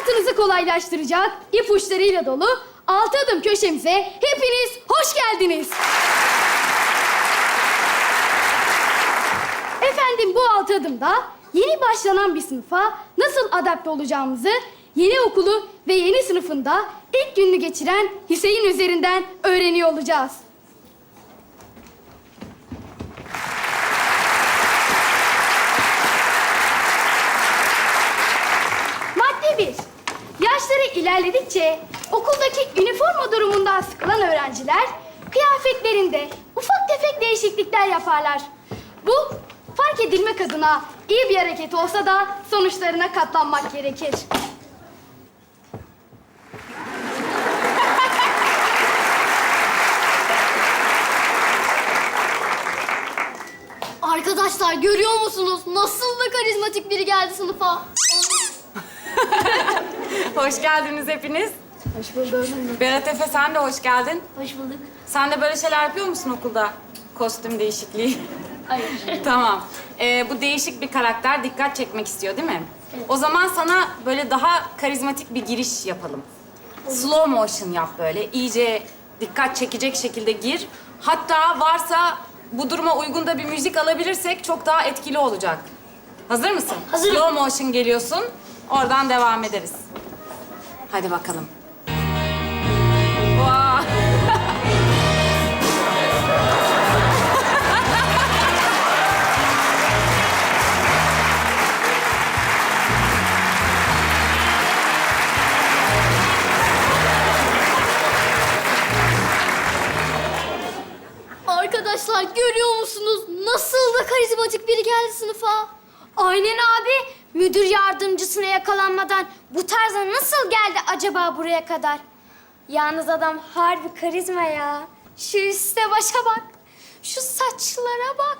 hayatınızı kolaylaştıracak ipuçlarıyla dolu altı adım köşemize hepiniz hoş geldiniz. Efendim bu altı adımda yeni başlanan bir sınıfa nasıl adapte olacağımızı yeni okulu ve yeni sınıfında ilk gününü geçiren Hüseyin üzerinden öğreniyor olacağız. Madde 1. Yaşları ilerledikçe okuldaki üniforma durumundan sıkılan öğrenciler kıyafetlerinde ufak tefek değişiklikler yaparlar. Bu fark edilmek adına iyi bir hareket olsa da sonuçlarına katlanmak gerekir. Arkadaşlar görüyor musunuz? Nasıl da karizmatik biri geldi sınıfa. Hoş geldiniz hepiniz. Hoş bulduk. Berat Efe sen de hoş geldin. Hoş bulduk. Sen de böyle şeyler yapıyor musun okulda? Kostüm değişikliği. Hayır. tamam. Ee, bu değişik bir karakter dikkat çekmek istiyor değil mi? O zaman sana böyle daha karizmatik bir giriş yapalım. Slow motion yap böyle. İyice dikkat çekecek şekilde gir. Hatta varsa bu duruma uygun da bir müzik alabilirsek çok daha etkili olacak. Hazır mısın? Hazırım. Slow motion geliyorsun. Oradan devam ederiz. Hadi bakalım. Arkadaşlar görüyor musunuz? Nasıl da karizmatik biri geldi sınıfa. Aynen abi. Müdür yardımcısına yakalanmadan bu tarza nasıl geldi acaba buraya kadar? Yalnız adam harbi karizma ya. Şu üste başa bak. Şu saçlara bak.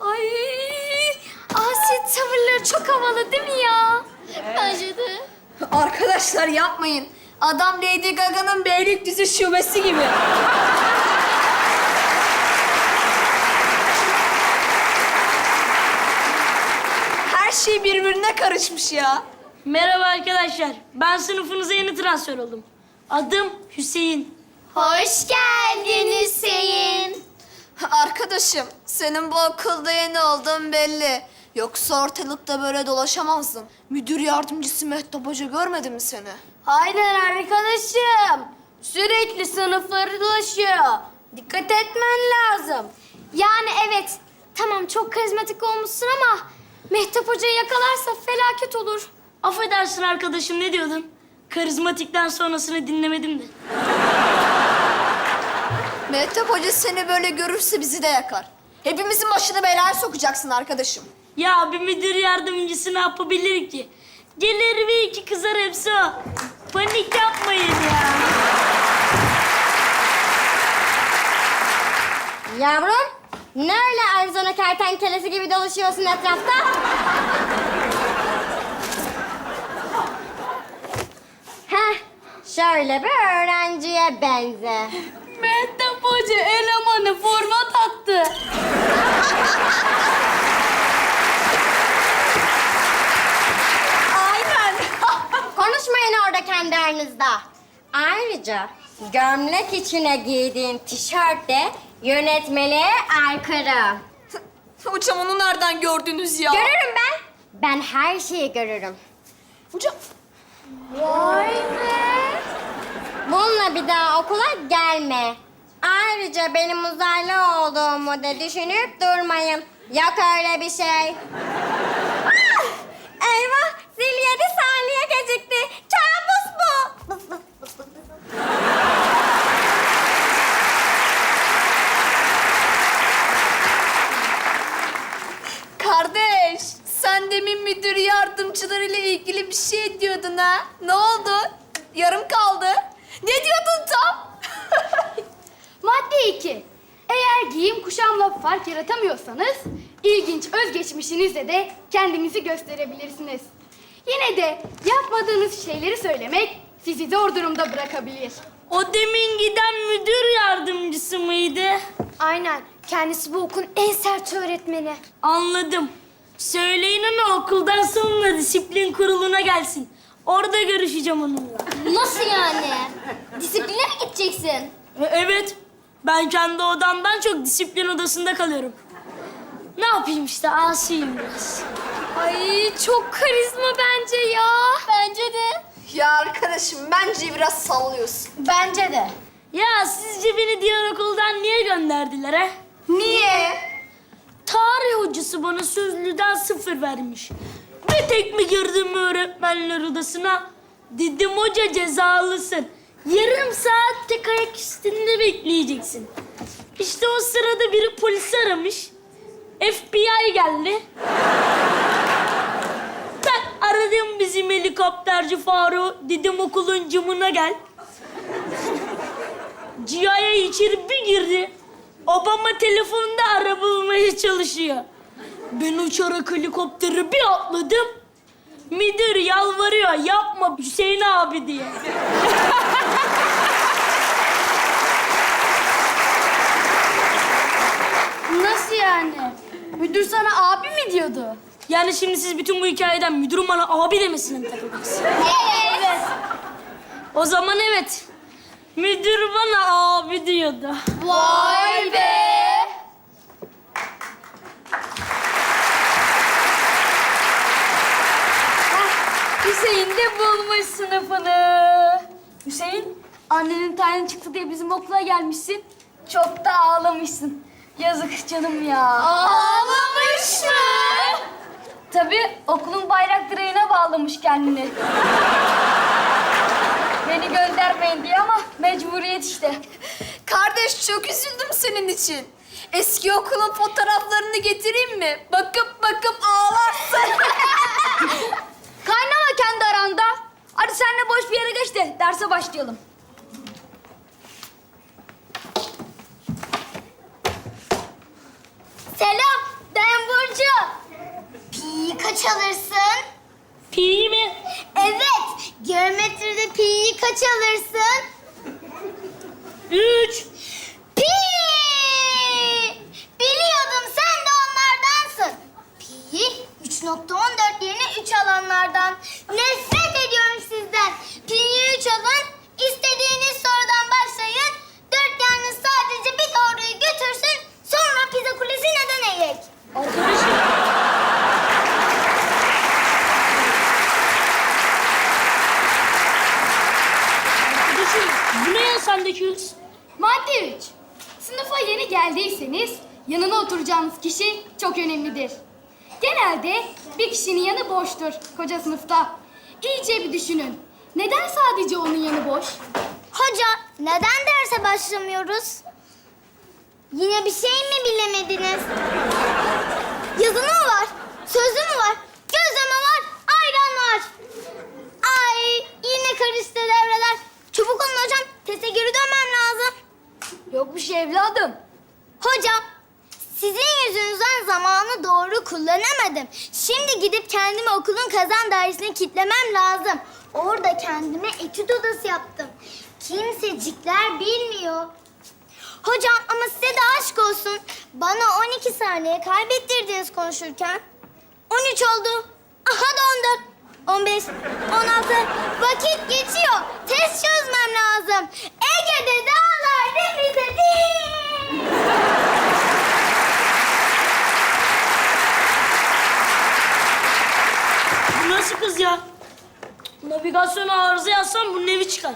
Ay, asi tavırları çok havalı değil mi ya? Bence de. Arkadaşlar yapmayın. Adam Lady Gaga'nın Beylikdüzü şubesi gibi. Her şey birbirine karışmış ya. Merhaba arkadaşlar. Ben sınıfınıza yeni transfer oldum. Adım Hüseyin. Hoş geldin Hüseyin. Arkadaşım, senin bu okulda yeni olduğun belli. Yoksa ortalıkta böyle dolaşamazdın. Müdür yardımcısı Mehtap Hoca görmedi mi seni? Aynen arkadaşım. Sürekli sınıfları dolaşıyor. Dikkat etmen lazım. Yani evet, tamam çok karizmatik olmuşsun ama... Mehtap Hoca'yı yakalarsa felaket olur. Affedersin arkadaşım ne diyordun? Karizmatikten sonrasını dinlemedim de. Mehtap Hoca seni böyle görürse bizi de yakar. Hepimizin başını belaya sokacaksın arkadaşım. Ya bir müdür yardımcısı ne yapabilir ki? Gelir bir iki kızar hepsi o. Panik yapmayın ya. Yavrum, ne öyle Arizona kertenkelesi gibi dolaşıyorsun etrafta? Heh, şöyle bir öğrenciye benze. Mehtap Hoca elemanı format attı. Aynen. Konuşmayın orada kendi aranızda. Ayrıca gömlek içine giydiğin tişört de yönetmeliğe aykırı. Hocam onu nereden gördünüz ya? Görürüm ben. Ben her şeyi görürüm. Hocam, Vay be. Bununla bir daha okula gelme. Ayrıca benim uzaylı olduğumu da düşünüp durmayın. Yok öyle bir şey. Ah! Eyvah! Zil yedi saniye gecikti. Kabus bu. Bıs bıs bıs bıs. kardeş. Sen demin müdür yardımcılarıyla ilgili bir şey diyordun ha? Ne oldu? Yarım kaldı. Ne diyordun tam? Madde 2. Eğer giyim kuşamla fark yaratamıyorsanız, ilginç özgeçmişinizle de kendinizi gösterebilirsiniz. Yine de yapmadığınız şeyleri söylemek sizi zor durumda bırakabilir. O demin giden müdür yardımcısı mıydı? Aynen. Kendisi bu okulun en sert öğretmeni. Anladım. Söyleyin ona okuldan sonra disiplin kuruluna gelsin. Orada görüşeceğim onunla. Nasıl yani? Disipline mi gideceksin? E, evet. Ben kendi odamdan çok disiplin odasında kalıyorum. Ne yapayım işte asiyim biraz. Ay çok karizma bence ya. Bence de. Ya arkadaşım bence biraz sallıyorsun. Bence de. Ya sizce beni diğer okuldan niye gönderdiler ha? Niye? Tarih hocası bana sözlüden sıfır vermiş. Bir tek mi girdim öğretmenler odasına? Dedim hoca cezalısın. Yarım saat tek ayak üstünde bekleyeceksin. İşte o sırada biri polisi aramış. FBI geldi. Ben aradım bizim helikopterci Faruk. Dedim okulun camına gel. CIA içeri bir girdi. Obama telefonda ara bulmaya çalışıyor. Ben uçarak helikoptere bir atladım. Müdür yalvarıyor yapma Hüseyin abi diye. Nasıl yani? Müdür sana abi mi diyordu? Yani şimdi siz bütün bu hikayeden müdürün bana abi demesine mi takıldınız? Evet. O zaman evet. Müdür bana abi diyordu. Vay be. Hüseyin de bulmuş sınıfını. Hüseyin, annenin tayini çıktı diye bizim okula gelmişsin. Çok da ağlamışsın. Yazık canım ya. Ağlamış mı? Tabii okulun bayrak direğine bağlamış kendini. Beni göndermeyin diye ama mecburiyet işte. Kardeş çok üzüldüm senin için. Eski okulun fotoğraflarını getireyim mi? Bakıp bakıp ağlarsın. Hadi senle boş bir yere geç de derse başlayalım. Selam. Ben Burcu. Pi'yi kaç alırsın? Pi mi? Evet. Geometride pi'yi kaç alırsın? Üç. Pi! Biliyordum sen de onlardansın. Pi'yi 3.14 yerine 3 alanlardan. Nefret ediyorum sizden. Pi'yi 3 alın, istediğiniz sorudan başlayın. Dörtgeniniz sadece bir doğruyu götürsün. Sonra pizza kulesi neden eğik? Arkadaşım. Arkadaşım bu ne ya sendeki yüz? Madde 3. Sınıfa yeni geldiyseniz yanına oturacağınız kişi çok önemlidir. Genelde bir kişinin boştur koca sınıfta. İyice bir düşünün. Neden sadece onun yanı boş? Hoca neden derse başlamıyoruz? Yine bir şey mi bilemediniz? Yazılı mı var? Sözlü mü var? Gözleme var, ayran var. Ay yine karıştı devreler. Çabuk olun hocam. Teste geri dönmem lazım. Yok bir şey evladım. Hocam sizin yüzünüzden zamanı doğru kullanamadım. Şimdi gidip kendime okulun kazan dairesine kitlemem lazım. Orada kendime etüt odası yaptım. Kimsecikler bilmiyor. Hocam ama size de aşk olsun. Bana 12 saniye kaybettirdiniz konuşurken. 13 oldu. Aha da 14. 15, 16. Vakit geçiyor. Test çözmem lazım. Ege'de dağlar denize değil. Bu nasıl kız ya? Navigasyona arıza yazsam bunun evi çıkar.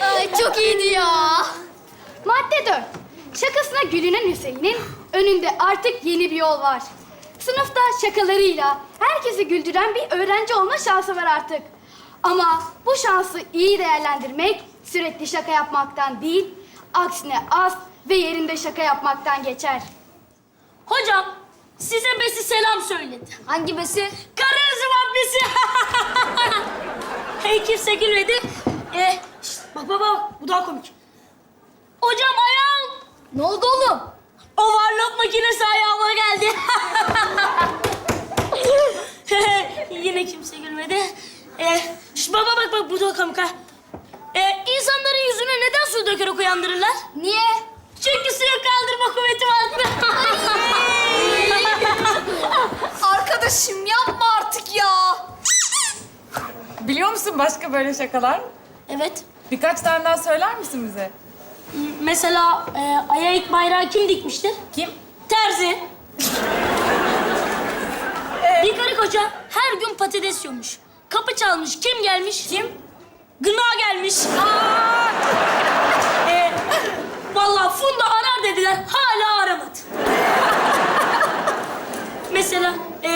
Ay çok iyiydi ya. Madde 4. Şakasına gülünen Hüseyin'in önünde artık yeni bir yol var. Sınıfta şakalarıyla herkesi güldüren bir öğrenci olma şansı var artık. Ama bu şansı iyi değerlendirmek sürekli şaka yapmaktan değil, aksine az ve yerinde şaka yapmaktan geçer. Hocam size Besi selam söyledi. Hangi besi? Karizma Besi. hey kimse gülmedi. Eh, şşt, bak bak bak bu daha komik. Hocam ayağım. Ne oldu oğlum? Overlock makinesi ayağıma geldi. Yine kimse gülmedi. Eh, şşt, bak bak bak bak bu daha komik ha. Eh, insanların yüzüne neden su dökerek uyandırırlar? Niye? Çünkü suyu kaldırma kuvveti vardır. Arkadaşım yapma artık ya. musun başka böyle şakalar? Evet. Birkaç tane daha söyler misin bize? Mesela e, aya ilk bayrağı kim dikmiştir? Kim? Terzi. Bir karı koca her gün patates yiyormuş. Kapı çalmış. Kim gelmiş? Kim? Gına gelmiş. Ee, vallahi Funda arar dediler. Hala aramadı. Mesela e,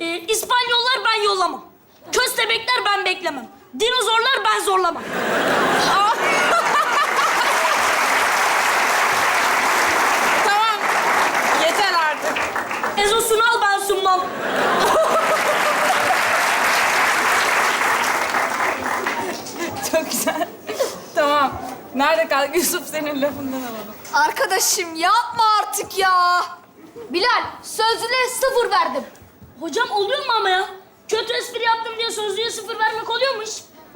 e, İspanyollar ben yollamam. Köstebekler ben beklemem. Dinozorlar ben zorlamam. Tamam. Yeter artık. Ezosunu al ben sunmam. Çok güzel. tamam. Kaldık? Yusuf senin lafından alalım. Arkadaşım yapma artık ya. Bilal, sözlüğe sıfır verdim. Hocam oluyor mu ama ya? Kötü espri yaptım diye sözlüğe sıfır vermek oluyormuş.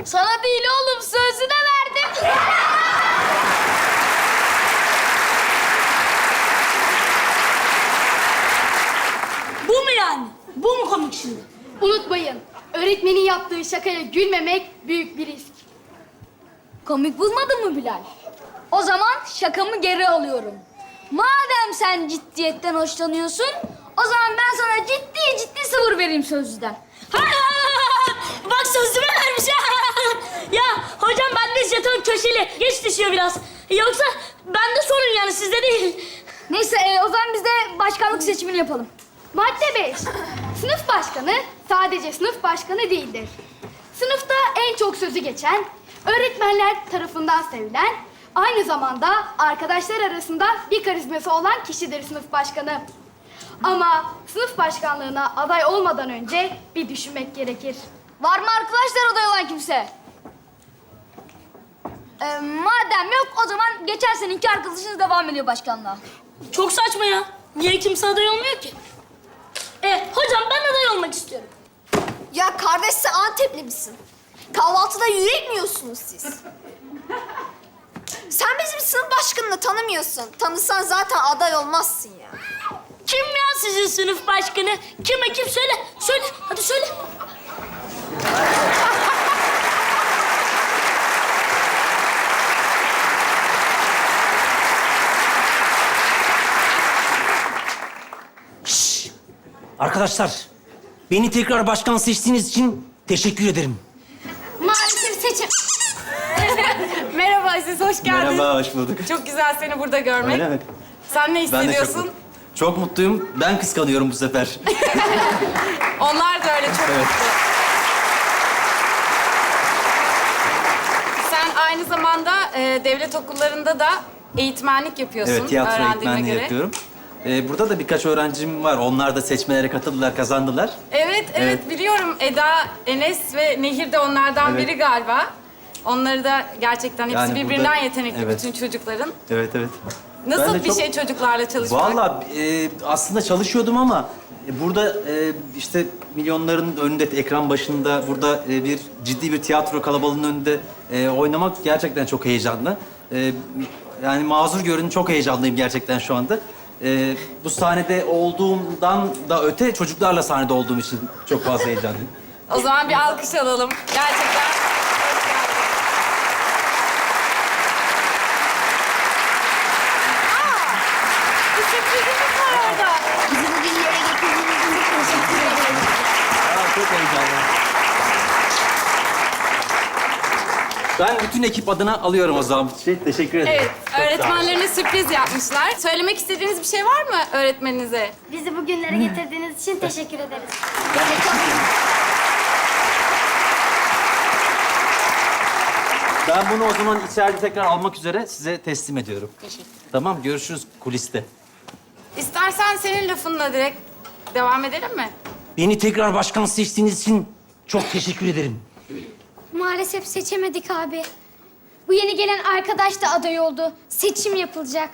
Sana değil oğlum, sözlüğe verdim. Bu mu yani? Bu mu komik şimdi? Unutmayın, öğretmenin yaptığı şakaya gülmemek büyük bir risk. Komik bulmadın mı Bilal? O zaman şakamı geri alıyorum. Madem sen ciddiyetten hoşlanıyorsun, o zaman ben sana ciddi ciddi sıfır vereyim sözlüden. Bak sözüme vermiş. ya hocam bende jeton köşeli. Geç düşüyor biraz. Yoksa bende sorun yani sizde değil. Neyse e, o zaman biz de başkanlık seçimini yapalım. Madde 5. Sınıf başkanı sadece sınıf başkanı değildir. Sınıfta en çok sözü geçen, öğretmenler tarafından sevilen, aynı zamanda arkadaşlar arasında bir karizması olan kişidir sınıf başkanı. Ama sınıf başkanlığına aday olmadan önce bir düşünmek gerekir. Var mı arkadaşlar aday olan kimse? E, madem yok o zaman geçen seneki arkadaşınız devam ediyor başkanlığa. Çok saçma ya. Niye kimse aday olmuyor ki? E, hocam ben aday olmak istiyorum. Ya kardeş sen Antepli misin? Kahvaltıda yürek mi yiyorsunuz siz? Sen bizim sınıf başkanını tanımıyorsun. Tanısan zaten aday olmazsın ya. Kim ya sizin sınıf başkanı? Kime kim söyle. Söyle. Hadi söyle. Arkadaşlar, beni tekrar başkan seçtiğiniz için teşekkür ederim. Maalesef seçim. Merhaba Aziz, hoş geldin. Merhaba, hoş bulduk. Çok güzel seni burada görmek. Öyle mi? Sen ne Ben de çok, hissediyorsun? çok mutluyum. Ben kıskanıyorum bu sefer. Onlar da öyle çok Evet. mutlu. Sen aynı zamanda e, devlet okullarında da eğitmenlik yapıyorsun. evet, tiyatro öğrendiğime eğitmenliği göre. yapıyorum. Ee, burada da birkaç öğrencim var. Onlar da seçmelere katıldılar, kazandılar. Evet, evet, Evet. biliyorum. Eda, Enes ve Nehir de onlardan Evet. biri galiba. Onları da gerçekten hepsi Yani birbirinden burada- yetenekli Evet. bütün çocukların. Evet, evet. Nasıl Ben de bir çok- şey çocuklarla çalışmak? Vallahi e, aslında çalışıyordum ama e, burada e, işte milyonların önünde, ekran başında, burada e, bir ciddi bir tiyatro kalabalığının önünde e, oynamak gerçekten çok heyecanlı. E, yani mazur görün, çok heyecanlıyım gerçekten şu anda. E, bu sahnede olduğumdan da öte çocuklarla sahnede olduğum için çok fazla heyecanlıyım. O zaman bir alkış alalım. Gerçekten. hoş geldin. Aa, bir sürprizimiz var orada. Bizi bugün yere getirdiğiniz için teşekkür ederim. Aa, çok heyecanlı. Ben bütün ekip adına alıyorum o zaman. Şey, teşekkür ederim. Evet, öğretmenlerine sürpriz yapmışlar. Söylemek istediğiniz bir şey var mı öğretmeninize? Bizi bugünlere getirdiğiniz için teşekkür ederiz. Ben bunu o zaman içeride tekrar almak üzere size teslim ediyorum. Teşekkür Tamam, görüşürüz kuliste. İstersen senin lafınla direkt devam edelim mi? Beni tekrar başkan seçtiğiniz için çok teşekkür ederim. Maalesef seçemedik abi. Bu yeni gelen arkadaş da aday oldu. Seçim yapılacak.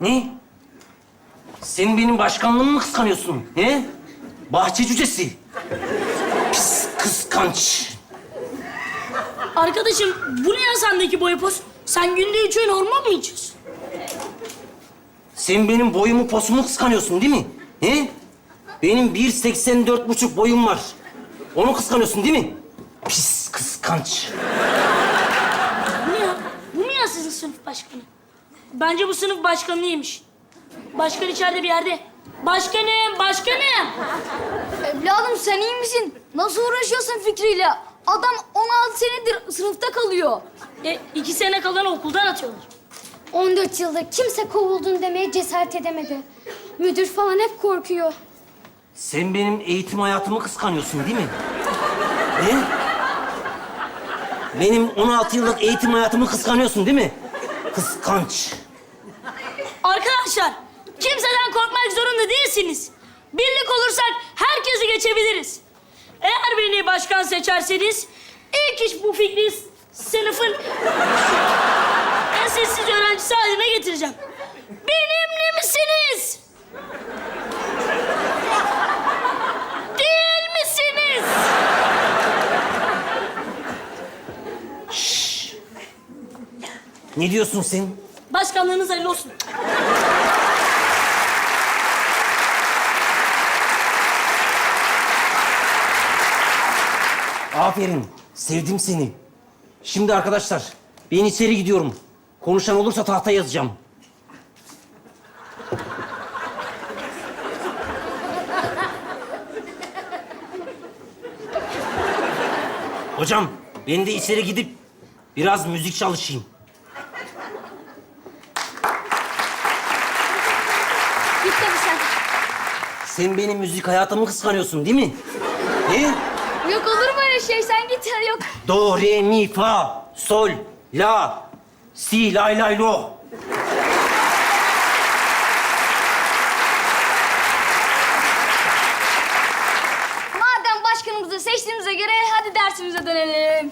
Ne? Sen benim başkanlığımı mı kıskanıyorsun? He? Bahçe cücesi. Pis kıskanç. Arkadaşım bu ne ya sendeki boy poz? Sen günde üç öğün hormon mu içiyorsun? Sen benim boyumu posumu kıskanıyorsun değil mi? He? Benim 1.84 buçuk boyum var. Onu kıskanıyorsun değil mi? Pis kıskanç. Bu ne ya? Bu mu ya sizin sınıf başkanı? Bence bu sınıf başkanıymış. Başkan içeride bir yerde. Başkanım, başkanım. Evladım sen iyi misin? Nasıl uğraşıyorsun fikriyle? Adam 16 senedir sınıfta kalıyor. E, iki sene kalan okuldan atıyorlar. 14 yıldır kimse kovuldun demeye cesaret edemedi. Müdür falan hep korkuyor. Sen benim eğitim hayatımı kıskanıyorsun değil mi? Ne? Benim 16 yıllık eğitim hayatımı kıskanıyorsun değil mi? Kıskanç. Arkadaşlar, kimseden korkmak zorunda değilsiniz. Birlik olursak herkesi geçebiliriz. Eğer beni başkan seçerseniz ilk iş bu fikri sınıfın en sessiz öğrencisi haline getireceğim. Benimle misiniz? Değil misiniz? Ne diyorsun sen? Başkanlığınız hayırlı olsun. Aferin. Sevdim seni. Şimdi arkadaşlar, ben içeri gidiyorum. Konuşan olursa tahta yazacağım. Hocam, ben de içeri gidip biraz müzik çalışayım. Git tabii sen. Sen benim müzik hayatımı kıskanıyorsun değil mi? Ne? Yok olur mu öyle şey? Sen git ya yok. Do, re, mi, fa, sol, la, si, lay, lay, lo. Madem başkanımızı seçtiğimize göre hadi dersimize dönelim.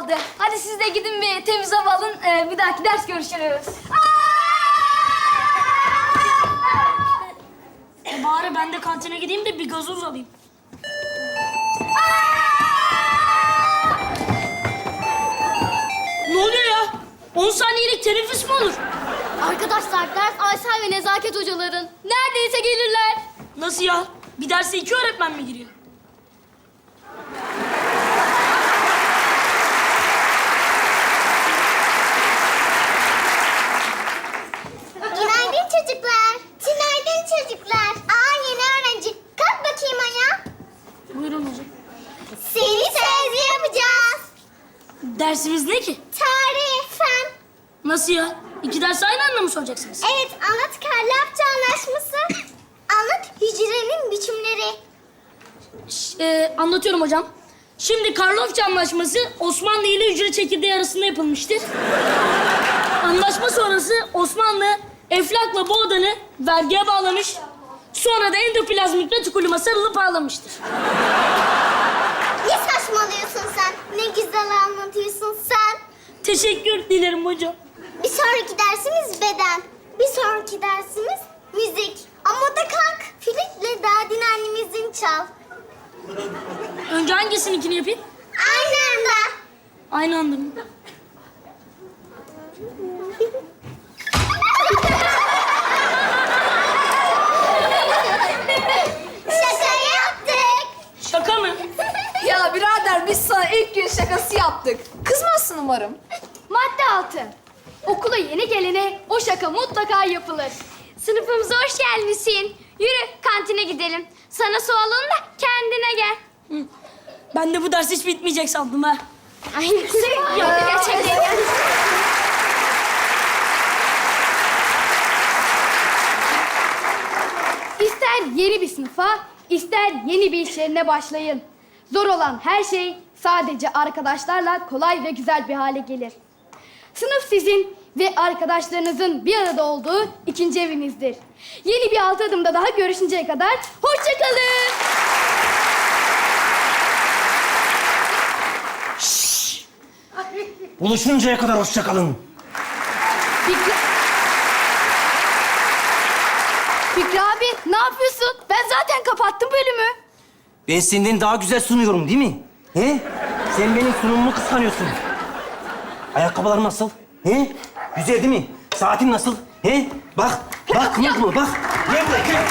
Zil çaldı. Hadi siz de gidin bir temiz hava alın. Ee, bir dahaki ders görüşürüz. E bari ben de kantine gideyim de bir gazoz alayım. Ne oluyor ya? 10 saniyelik teneffüs mü olur? Arkadaşlar ders Aysel ve Nezaket hocaların. Neredeyse gelirler. Nasıl ya? Bir derse iki öğretmen mi giriyor? Günaydın çocuklar. Günaydın çocuklar. Aa yeni öğrenci. Kalk bakayım ayağa. Buyurun hocam. Seni teyze yapacağız. Dersimiz ne ki? Tarih, fen. Nasıl ya? İki ders aynı anda mı soracaksınız? Evet anlat Karlapça anlaşması. anlat hücrenin biçimleri. Ş- e, anlatıyorum hocam. Şimdi Karlofça Anlaşması Osmanlı ile hücre çekirdeği arasında yapılmıştır. Anlaşma sonrası Osmanlı Eflak'la Boğdan'ı vergiye bağlamış. Sonra da endoplazmik retikuluma sarılıp ağlamıştır. Ne saçmalıyorsun sen? Ne güzel anlatıyorsun sen. Teşekkür dilerim hocam. Bir sonraki dersimiz beden. Bir sonraki dersimiz müzik. Ama da kalk. Flütle derdin annemizin çal. Önce hangisininkini yapayım? Aynı anda. Aynı anda mı? Şaka yaptık. Şaka mı? Ya birader biz sana ilk gün şakası yaptık. Kızmazsın umarım. Madde altı. Okula yeni gelene o şaka mutlaka yapılır. Sınıfımıza hoş gelmişsin. Yürü kantine gidelim. Sana su alalım da kendine gel. Ben de bu ders hiç bitmeyecek sandım ha. Ay yok gerçekten gel. İster yeni bir sınıfa, ister yeni bir iş yerine başlayın. Zor olan her şey sadece arkadaşlarla kolay ve güzel bir hale gelir. Sınıf sizin ve arkadaşlarınızın bir arada olduğu ikinci evinizdir. Yeni bir altı adımda daha görüşünceye kadar hoşça kalın. Buluşuncaya kadar hoşça kalın. Fikri... Fikri abi ne yapıyorsun? Ben zaten kapattım bölümü. Ben senden daha güzel sunuyorum değil mi? He? Sen benim sunumumu kıskanıyorsun. Ayakkabılarım nasıl? He? Güzel değil mi? Saatim nasıl? He? Bak, bak yok mu? Bak. Gel.